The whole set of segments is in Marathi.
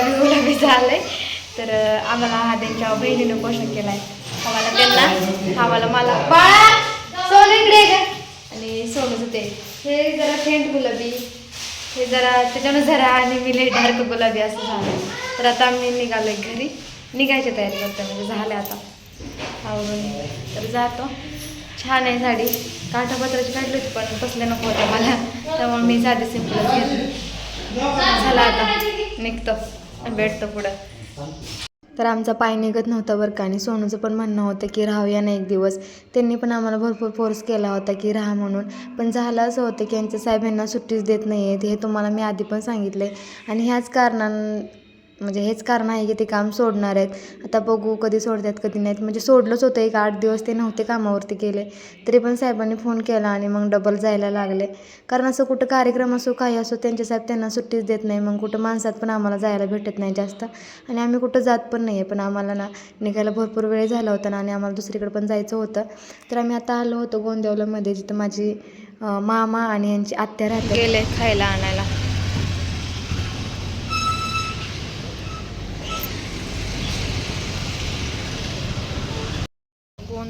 गुलाबी गुलाबी झालंय. तर आम्हाला हा त्यांच्या बहिणीनं पोषण केलाय. आम्हाला त्यांना आम्हाला मला. बाळा सोनं इकडे आणि सोनूचं ते. हे जरा फेंट गुलाबी. हे जरा त्याच्यानं जरा आणि मी लई डार्क गुलाबी असं झालं तर आता आम्ही निघालोय घरी. निघायची तयारी करतो म्हणजे झालं आता. आवरून. तर जातो. छान आहे साडी. काठापत्राची काढली होती पण बसले नको होत्या मला. त्यामुळे मी साधी सिम्पलच घेतली. झालं आता. निघतो. भेटतो पुढं. तर आमचा पाय निघत नव्हता बरं का आणि सोनूचं पण म्हणणं होतं की राहूया ना एक दिवस. त्यांनी पण आम्हाला भरपूर फोर्स केला होता की राहा म्हणून. पण झालं असं होतं की यांच्या साहेबांना सुट्टीच देत नाही आहेत हे तुम्हाला मी आधी पण सांगितलं आहे आणि ह्याच कारणां म्हणजे हेच कारण आहे की ते काम सोडणार आहेत. आता बघू कधी सोडतात कधी नाहीत. म्हणजे सोडलंच होतं एक आठ दिवस ते नव्हते कामावरती गेले. तरी पण साहेबांनी फोन केला आणि मग डबल जायला लागले. कारण असं कुठं कार्यक्रम असो काही असो त्यांचे साहेब त्यांना सुट्टीच देत नाही. मग कुठं माणसात पण आम्हाला जायला भेटत नाही जास्त. आणि आम्ही कुठं जात पण नाही आहे पण आम्हाला ना निघायला भरपूर वेळ झाला होता ना आणि आम्हाला दुसरीकडे पण जायचं होतं. तर आम्ही आता आलो होतो गोंदिवल्यामध्ये जिथं माझी मामा आणि यांची आत्या राहते गेले खायला आणायला.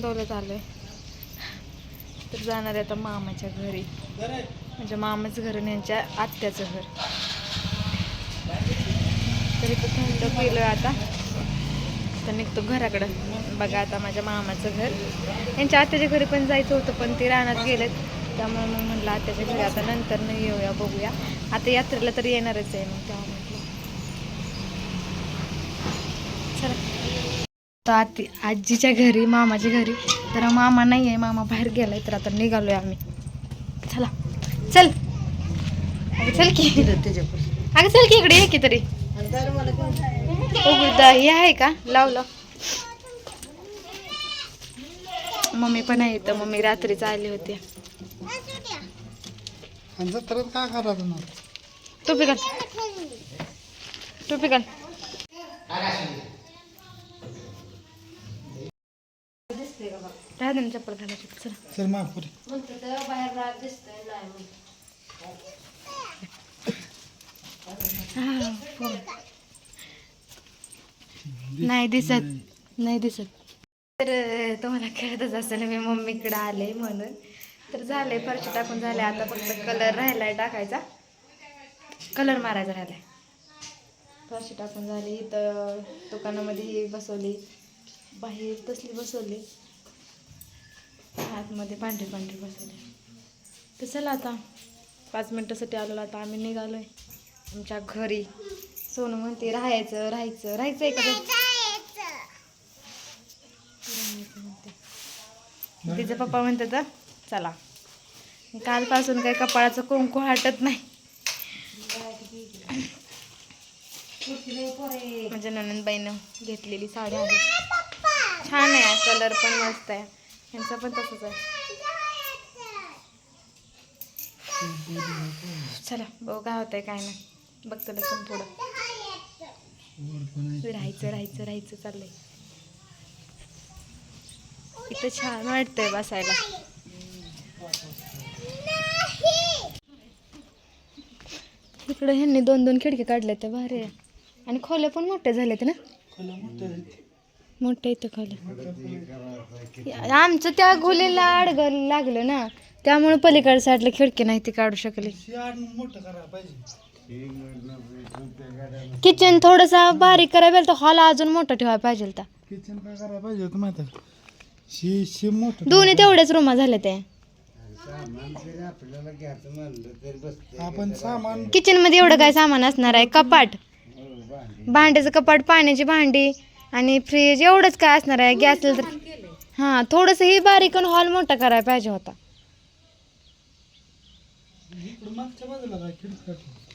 गोंदवलं आहे तर जाणार आहे आता मामाच्या घरी. म्हणजे मामाचं घर आणि यांच्या आत्याचं घर. तरी तर थंड पिलोय आता. तर निघतो घराकडं. बघा आता माझ्या मामाचं घर. यांच्या आत्याच्या घरी पण जायचं होतं पण ते रानात गेलेत. त्यामुळे मग म्हटलं आत्याच्या घरी आता नंतर नाही येऊया बघूया. आता यात्रेला तर येणारच आहे मग. तेव्हा म्हटलं चला तर आती आजीच्या घरी मामाच्या घरी. तर मामा नाही आहे मामा बाहेर गेलाय तर आता निघालोय आम्ही. चला. चल. अगं चल की. अगं चल की इकडे ये की तरी. हे आहे का? लावलं मम्मी पण आहे इथं. मम्मी रात्रीच आली होती. टोपी घाल. टोपी घाल. राहा दे ना चप्पल घालायची चला. हा, फोन. नाही दिसत नाही दिसत. तर अं, तुम्हाला कळतच असेल मी मम्मीकडे आले म्हणून. तर झाले फरशी टाकून झाले आता फक्त कलर राहिलाय टाकायचा. कलर मारायचा राहिलाय. फरशी टाकून झाली इथं दुकानामध्ये ही बसवली. बाहेर तसली बसवली. आतमध्ये पांढरी पांढरी बसवली तर चला आता पाच मिनटासाठी आलो आता आम्ही निघालो आहे आमच्या घरी. सोनू म्हणते राहायचं राहायचं राहायचं आहे का बघ? पप्पा म्हणते. तर पप्पा म्हणतात चला. कालपासून काही कपाळाचं कुंकू हटत नाही. म्हणजे ननंदबाईनं घेतलेली साडी आहे. छान आहे कलर पण मस्त आहे. यांचा पण तसंच आहे. चला बघू काय होतंय काय नाही. बघतो लसून थोडं राहायचं राहायचं राहायचं चाललंय. इथं छान वाटतंय बसायला. इकडं ह्यांनी दोन दोन खिडकी काढल्या त्या भारी आहे आणि खोल्या पण मोठ्या झालेत ना? मोठं इथं खाली. आमचं त्या गोलीला अडग लागलं ना त्यामुळे पलीकडे साईडला खिडकी नाही ती काढू शकली. किचन थोडंसं बारीक करायला पाहिजे तर हॉल अजून मोठा ठेवायला पाहिजे तर किचन काय करायला पाहिजे होतं. माहिती शी शी मोठं दोन्ही तेवढ्याच रूमा झाल्या ते आपण सामान किचनमध्ये एवढं काय सामान असणार आहे? कपाट. भांड्याचं कपाट पाण्याची भांडी. आणि फ्रीज एवढंच काय असणार आहे? गॅस तर हां थोडंसं ही बारीक हॉल मोठा करायला पाहिजे होता.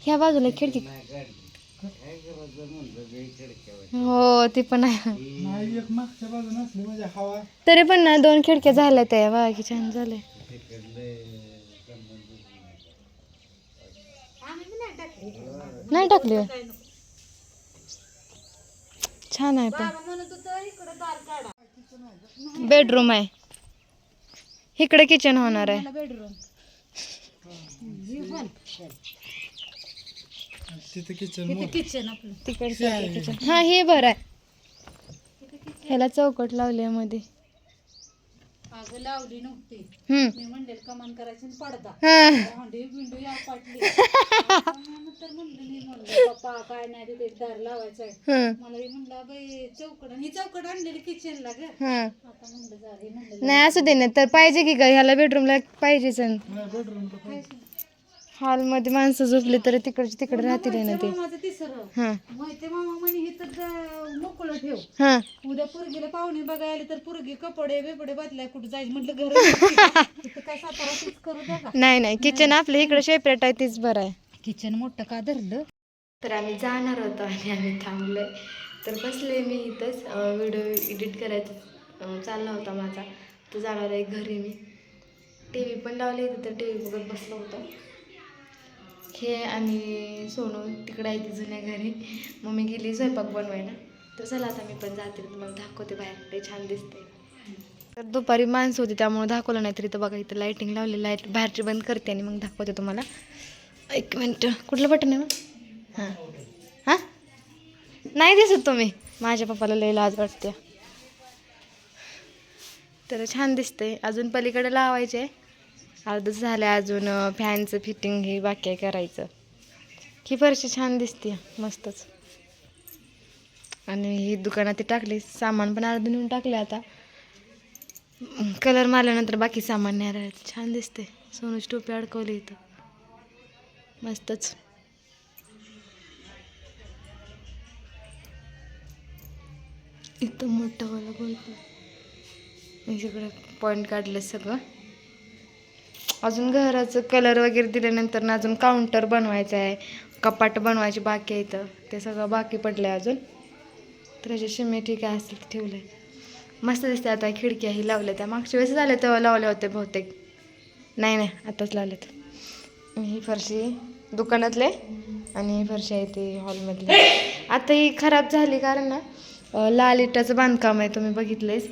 ह्या बाजूला खिडकी. हो ती पण आहे. तरी पण ना दोन खिडक्या झाल्या त्या. बाकी छान झाले नाही टाकली. छान आहे पण. बेडरूम आहे. इकडे किचन होणार आहे. किचन हा हे बरं आहे. ह्याला चौकट लावली मध्ये अगं लावली नव्हती. मी म्हणले कमान करायची आणि पडदा. हा. भांडी बिंडू या पाटली. तर म्हणलं मी म्हणलं पप्पा काय नाही तिथे दार लावायचं आहे हा. मला हे म्हणलं बाई चौकड आणि ही चौकड आणलेली किचनला ग. हा. आता म्हणलं नाही असू दे ना तर पाहिजे की का ह्याला बेडरूमला पाहिजेच. बेडरूम हॉलमध्ये माणसं झोपली तर तिकडचे तिकडे राहतील ना ते. माझं तिसरं हा. मोहिते मामा म्हणे हे तर मोकळं ठेव. हा. उद्या पोरगीला पाहुणे बघायला आले तर पोरगी कपडे बिपडे बदलाय कुठे जायचं म्हटलं घर इथं काय सातारा तीच करू नाही नाही. किचन आपल्या इकडे सेपरेट आहे तीच बरं आहे. किचन मोठं का धरलं? तर आम्ही जाणार होतो आणि आम्ही थांबलोय. तर बसले मी इथंच. व्हिडिओ एडिट करायचं चालला होता माझा. तर जाणार आहे घरी मी. टी व्ही पण लावली होती तर टी व्ही बघत बसलो होतो. हे आणि सोनू तिकडं आहे ती जुन्या घरी. मम्मी गेली स्वयंपाक बनवायला. तर चला आता मी पण जाते. तुम्हाला दाखवते बाहेर. ते छान दिसते तर दुपारी माणसं होती त्यामुळे दाखवलं नाही तरी. तर बघा इथं लाईटिंग लावली लाइट बाहेरची बंद करते आणि मग दाखवते तुम्हाला. एक मिनटं कुठलं बटन आहे मग? हां. हां? नाही दिसत तुम्ही. माझ्या पप्पाला लई लाज वाटते. तर छान दिसते अजून पलीकडे लावायचे आहे अर्धच झालं अजून फॅनचं फिटिंग हे बाकी आहे करायचं. ही फरशी छान दिसते मस्तच. आणि ही दुकानात ती टाकली सामान पण अर्ध नेऊन टाकले आता. कलर मारल्यानंतर बाकी सामान नाही राहायचं छान दिसते सोनूची टोपी अडकवली इथं. मस्तच. इथं मोठं मला बोलतो मी सगळं पॉईंट काढलं सगळं. अजून घराचं कलर वगैरे दिल्यानंतर ना अजून काउंटर बनवायचं आहे. कपाट बनवायचे बाकी आहे इथं. ते सगळं बाकी पडलं आहे अजून. तर ह्याची शिमे ठीक आहे असेल ठेवलं आहे मस्त दिसते आता खिडक्या ही लावल्या त्या मागच्या वेळेस झाल्या तेव्हा लावल्या होत्या बहुतेक. नाही नाही आताच लावल्यात. आणि ही फरशी दुकानातले आणि ही फरशी आहे ती हॉलमधली. आता ही खराब झाली कारण ना लाल इटाचं बांधकाम आहे. तुम्ही बघितलेच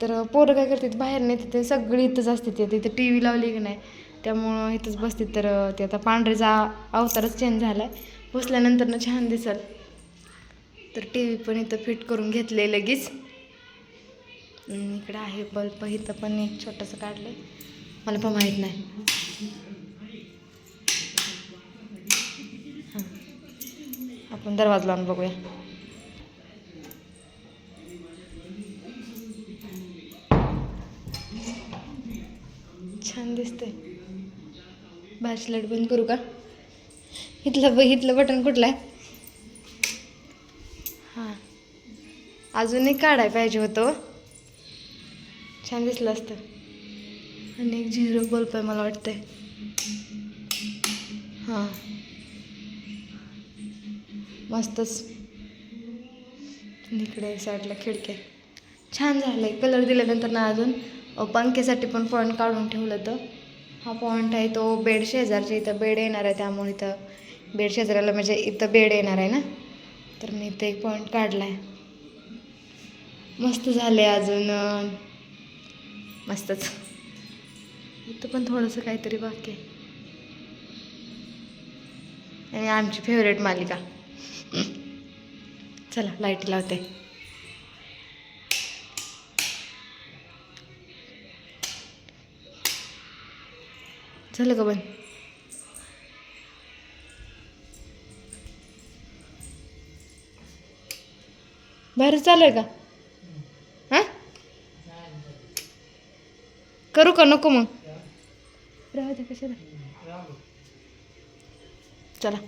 तर पोरं काय करतात बाहेर नाही तिथे सगळी इथंच असते ते. तिथे टी व्ही लावली की नाही त्यामुळं इथंच बसते. तर ते आता पांढरेचा अवतारच चेंज झाला आहे बसल्यानंतर ना छान दिसल. तर टी व्ही पण इथं फिट करून घेतले लगेच. इकडं आहे बल्ब इथं पण एक छोटंसं काढलं आहे मला पण माहीत नाही. हां. आपण दरवाजा लावून बघूया. छान दिसते बाहेरची लाइट बंद करू का? इथलं ब इथलं बटन कुठलं आहे? हां. अजून एक काढाय पाहिजे होतं हो. छान दिसलं असतं. आणि एक झिरो बल्ब आहे मला वाटतंय. हां. मस्तच. इकडे साईडला खिडक्या. छान झालं आहे कलर दिल्यानंतर ना अजून. पंख्यासाठी पण पॉईंट काढून ठेवलं तर हा पॉईंट आहे तो बेड शेजारच्या इथं बेड येणार आहे त्यामुळे इथं बेड शेजाऱ्याला म्हणजे इथं बेड येणार आहे ना? तर मी इथं एक पॉईंट काढला आहे मस्त झाले अजून. मस्तच. इथं पण थोडंसं काहीतरी बाकी आहे. आणि आमची फेवरेट मालिका. चला लाइट लावते. झालं का बंद बाहेर चालू आहे का? हां? करू का नको मग? राहू दे कशाला. चला.